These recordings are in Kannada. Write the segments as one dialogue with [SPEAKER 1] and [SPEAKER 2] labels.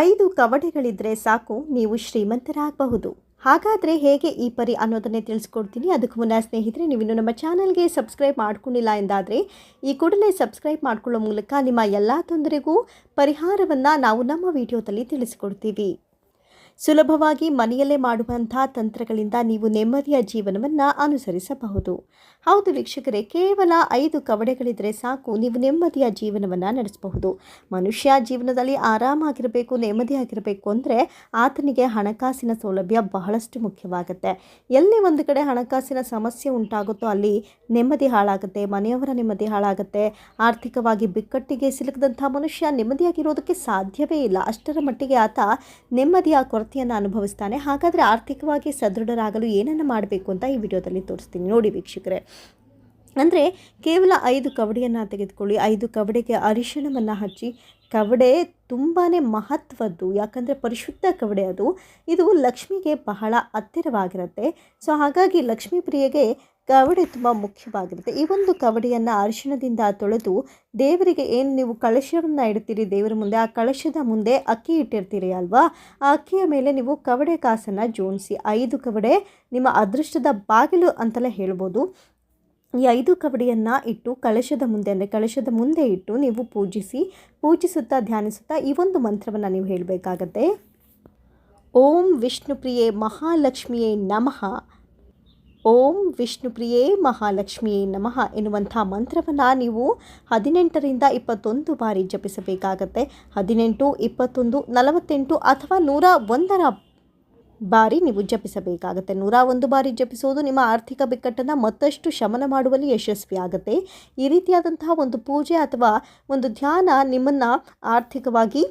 [SPEAKER 1] ಐದು ಕವಡೆಗಳಿದ್ರೆ ಸಾಕು, ನೀವು ಶ್ರೀಮಂತರಾಗಬಹುದು. ಹಾಗಾದರೆ ಹೇಗೆ ಈ ಪರಿ ಅನ್ನೋದನ್ನೇ ತಿಳಿಸ್ಕೊಡ್ತೀನಿ. ಅದಕ್ಕೂ ಮುನ್ನ ಸ್ನೇಹಿತರೆ, ನೀವಿನ್ನು ನಮ್ಮ ಚಾನಲ್ಗೆ ಸಬ್ಸ್ಕ್ರೈಬ್ ಮಾಡ್ಕೊಂಡಿಲ್ಲ ಎಂದಾದರೆ, ಈ ಕೂಡಲೇ ಸಬ್ಸ್ಕ್ರೈಬ್ ಮಾಡ್ಕೊಳ್ಳೋ ಮೂಲಕ ನಿಮ್ಮ ಎಲ್ಲ ತೊಂದರೆಗೂ ಪರಿಹಾರವನ್ನು ನಾವು ನಮ್ಮ ವಿಡಿಯೋದಲ್ಲಿ ತಿಳಿಸ್ಕೊಡ್ತೀವಿ. ಸುಲಭವಾಗಿ ಮನೆಯಲ್ಲೇ ಮಾಡುವಂಥ ತಂತ್ರಗಳಿಂದ ನೀವು ನೆಮ್ಮದಿಯ ಜೀವನವನ್ನು ಅನುಸರಿಸಬಹುದು. ಹೌದು ವೀಕ್ಷಕರೇ, ಕೇವಲ ಐದು ಕವಡೆಗಳಿದ್ದರೆ ಸಾಕು, ನೀವು ನೆಮ್ಮದಿಯ ಜೀವನವನ್ನು ನಡೆಸಬಹುದು. ಮನುಷ್ಯ ಜೀವನದಲ್ಲಿ ಆರಾಮಾಗಿರಬೇಕು, ನೆಮ್ಮದಿಯಾಗಿರಬೇಕು ಅಂದರೆ ಆತನಿಗೆ ಹಣಕಾಸಿನ ಸೌಲಭ್ಯ ಬಹಳಷ್ಟು ಮುಖ್ಯವಾಗುತ್ತೆ. ಎಲ್ಲಿ ಒಂದು ಕಡೆ ಹಣಕಾಸಿನ ಸಮಸ್ಯೆ ಉಂಟಾಗುತ್ತೋ ಅಲ್ಲಿ ನೆಮ್ಮದಿ ಹಾಳಾಗುತ್ತೆ, ಮನೆಯವರ ನೆಮ್ಮದಿ ಹಾಳಾಗುತ್ತೆ. ಆರ್ಥಿಕವಾಗಿ ಬಿಕ್ಕಟ್ಟಿಗೆ ಸಿಲುಕದಂಥ ಮನುಷ್ಯ ನೆಮ್ಮದಿಯಾಗಿರೋದಕ್ಕೆ ಸಾಧ್ಯವೇ ಇಲ್ಲ. ಅಷ್ಟರ ಮಟ್ಟಿಗೆ ಆತ ನೆಮ್ಮದಿಯ ಕೊರತೆಯನ್ನು ಅನುಭವಿಸ್ತಾನೆ. ಹಾಗಾದರೆ ಆರ್ಥಿಕವಾಗಿ ಸದೃಢರಾಗಲು ಏನನ್ನು ಮಾಡಬೇಕು ಅಂತ ಈ ವಿಡಿಯೋದಲ್ಲಿ ತೋರಿಸ್ತೀನಿ. ನೋಡಿ ವೀಕ್ಷಕರೇ. ಅಂದರೆ ಕೇವಲ ಐದು ಕವಡೆಯನ್ನು ತೆಗೆದುಕೊಳ್ಳಿ. ಐದು ಕವಡೆಗೆ ಅರಿಶಿಣವನ್ನು ಹಚ್ಚಿ. ಕವಡೆ ತುಂಬಾ ಮಹತ್ವದ್ದು. ಯಾಕಂದರೆ ಪರಿಶುದ್ಧ ಕವಡೆ ಅದು. ಇದು ಲಕ್ಷ್ಮಿಗೆ ಬಹಳ ಹತ್ತಿರವಾಗಿರುತ್ತೆ. ಸೊ ಹಾಗಾಗಿ ಲಕ್ಷ್ಮೀ ಪ್ರಿಯೆಗೆ ಕವಡೆ ತುಂಬ ಮುಖ್ಯವಾಗಿರುತ್ತೆ. ಈ ಒಂದು ಕವಡೆಯನ್ನು ಅರಿಶಿಣದಿಂದ ತೊಳೆದು ದೇವರಿಗೆ ಏನು ನೀವು ಕಳಶವನ್ನು ಇಡ್ತೀರಿ ದೇವರ ಮುಂದೆ, ಆ ಕಳಶದ ಮುಂದೆ ಅಕ್ಕಿ ಇಟ್ಟಿರ್ತೀರಿ ಅಲ್ವಾ? ಆ ಅಕ್ಕಿಯ ಮೇಲೆ ನೀವು ಕವಡೆ ಕಾಸನ್ನು ಜೋಡಿಸಿ, ಐದು ಕವಡೆ ನಿಮ್ಮ ಅದೃಷ್ಟದ ಬಾಗಿಲು ಅಂತಲೇ ಹೇಳ್ಬೋದು. ಈ ಐದು ಕವಡಿಯನ್ನು ಇಟ್ಟು ಕಳಶದ ಮುಂದೆ ಅಂದರೆ ಕಳಶದ ಮುಂದೆ ಇಟ್ಟು ನೀವು ಪೂಜಿಸಿ, ಪೂಜಿಸುತ್ತಾ, ಧ್ಯಾನಿಸುತ್ತಾ ಈ ಒಂದು ಮಂತ್ರವನ್ನು ನೀವು ಹೇಳಬೇಕಾಗತ್ತೆ. ಓಂ ವಿಷ್ಣುಪ್ರಿಯೆ ಮಹಾಲಕ್ಷ್ಮಿಯೇ ನಮಃ. ಓಂ ವಿಷ್ಣು ಪ್ರಿಯೇ ಮಹಾಲಕ್ಷ್ಮಿಯೇ ನಮಃ ಎನ್ನುವಂಥ ಮಂತ್ರವನ್ನು ನೀವು ಹದಿನೆಂಟರಿಂದ ಇಪ್ಪತ್ತೊಂದು ಬಾರಿ ಜಪಿಸಬೇಕಾಗತ್ತೆ. ಹದಿನೆಂಟು, ಇಪ್ಪತ್ತೊಂದು, ನಲವತ್ತೆಂಟು ಅಥವಾ ನೂರ ಒಂದರ ಬಾರಿ ನೀವು ಜಪಿಸಬೇಕಾಗುತ್ತೆ. ನೂರ ಒಂದು ಬಾರಿ ಜಪಿಸೋದು ನಿಮ್ಮ ಆರ್ಥಿಕ ಬಿಕ್ಕಟ್ಟನ್ನು ಮತ್ತಷ್ಟು ಶಮನ ಮಾಡುವಲ್ಲಿ ಯಶಸ್ವಿಯಾಗುತ್ತೆ ಈ ರೀತಿಯಾದಂತಹ ಒಂದು ಪೂಜೆ ಅಥವಾ ಒಂದು ಧ್ಯಾನ ನಿಮ್ಮನ್ನು ಆರ್ಥಿಕವಾಗಿ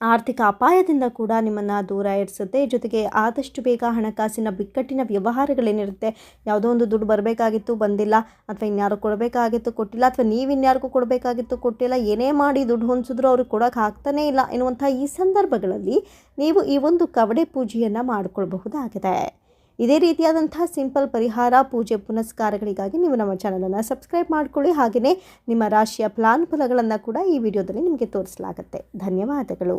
[SPEAKER 1] ಆರ್ಥಿಕ ಅಪಾಯದಿಂದ ಕೂಡ ನಿಮ್ಮನ್ನು ದೂರ ಇರಿಸುತ್ತೆ. ಜೊತೆಗೆ ಆದಷ್ಟು ಬೇಗ ಹಣಕಾಸಿನ ಬಿಕ್ಕಟ್ಟಿನ ವ್ಯವಹಾರಗಳೇನಿರುತ್ತೆ ಯಾವುದೋ ಒಂದು ದುಡ್ಡು ಬರಬೇಕಾಗಿತ್ತು, ಬಂದಿಲ್ಲ, ಅಥವಾ ಇನ್ಯಾರು ಕೊಡಬೇಕಾಗಿತ್ತು, ಕೊಟ್ಟಿಲ್ಲ, ಅಥವಾ ನೀವು ಇನ್ಯಾರಿಗೂ ಕೊಡಬೇಕಾಗಿತ್ತು, ಕೊಟ್ಟಿಲ್ಲ, ಏನೇ ಮಾಡಿ ದುಡ್ಡು ಹೊಂದಿಸಿದ್ರು ಅವ್ರಿಗೆ ಕೊಡೋಕೆ ಆಗ್ತಾನೇ ಇಲ್ಲ ಎನ್ನುವಂಥ ಈ ಸಂದರ್ಭಗಳಲ್ಲಿ ನೀವು ಈ ಒಂದು ಕವಡೆ ಪೂಜೆಯನ್ನು ಮಾಡಿಕೊಳ್ಬಹುದಾಗಿದೆ. ಇದೇ ರೀತಿಯಾದಂತಹ ಸಿಂಪಲ್ ಪರಿಹಾರ, ಪೂಜೆ ಪುನಸ್ಕಾರಗಳಿಗಾಗಿ ನೀವು ನಮ್ಮ ಚಾನಲನ್ನು ಸಬ್ಸ್ಕ್ರೈಬ್ ಮಾಡಿಕೊಳ್ಳಿ. ಹಾಗೆಯೇ ನಿಮ್ಮ ರಾಶಿಯ ಪ್ಲಾನ್ ಫಲಗಳನ್ನು ಕೂಡ ಈ ವಿಡಿಯೋದಲ್ಲಿ ನಿಮಗೆ ತೋರಿಸಲಾಗುತ್ತೆ. ಧನ್ಯವಾದಗಳು.